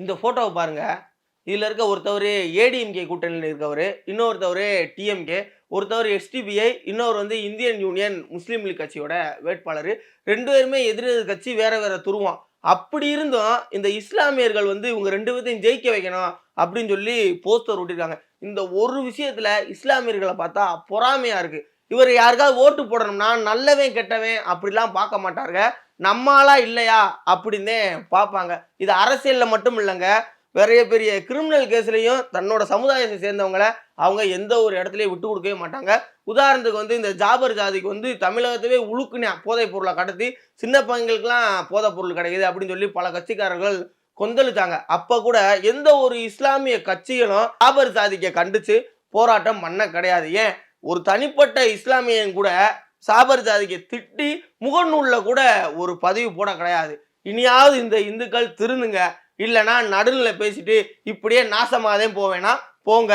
இந்த ஃபோட்டோவை பாருங்க. இதில் இருக்க ஒருத்தவர் ஏடிஎம்கே கூட்டணியில் இருக்கவர் இன்னொருத்தவர் டிஎம்கே ஒருத்தவர் எஸ்டிபிஐ இன்னொரு வந்து இந்தியன் யூனியன் முஸ்லீம் லீக் கட்சியோட வேட்பாளர். ரெண்டு பேருமே எதிர் கட்சி வேற வேற துருவம். அப்படி இருந்தும் இந்த இஸ்லாமியர்கள் வந்து இவங்க ரெண்டு பேர்த்தையும் ஜெயிக்க வைக்கணும் அப்படின்னு சொல்லி போஸ்டர் ஒட்டிருக்காங்க. இந்த ஒரு விஷயத்தில் இஸ்லாமியர்களை பார்த்தா பொறாமையாக இருக்குது இவர் யாருக்காவது ஓட்டு போடணும்னா நல்லவன் கெட்டவன் அப்படிலாம் பார்க்க மாட்டாருங்க. நம்மளா இல்லையா அப்படின்னே பார்ப்பாங்க. இது அரசியலில் மட்டும் இல்லைங்க. பெரிய பெரிய கிரிமினல் கேஸ்லையும் தன்னோட சமுதாயத்தை சேர்ந்தவங்கள அவங்க எந்த ஒரு இடத்துலையும் விட்டு கொடுக்கவே மாட்டாங்க. உதாரணத்துக்கு வந்து இந்த ஜாபர் ஜாதிக்கு வந்து தமிழகத்தவே உழுக்குனே போதைப் பொருளை கடத்தி சின்ன பையங்களுக்குலாம் போதைப் பொருள் கிடைக்குது அப்படின்னு சொல்லி பல கட்சிக்காரர்கள் கொந்தளித்தாங்க அப்போ கூட எந்த ஒரு இஸ்லாமிய கட்சிகளும் ஜாபர் ஜாதிக்க கண்டித்து போராட்டம் பண்ண கிடையாது. ஏன்? ஒரு தனிப்பட்ட இஸ்லாமியன் கூட சாபர் ஜாதிக்கு திட்டி முகநூலில் கூட ஒரு பதிவு போட கிடையாது. இனியாவது இந்த இந்துக்கள் திருந்துங்க. இல்லைன்னா நடுநிலை பேசிட்டு இப்படியே நாசமாதே போவேனா? போங்க.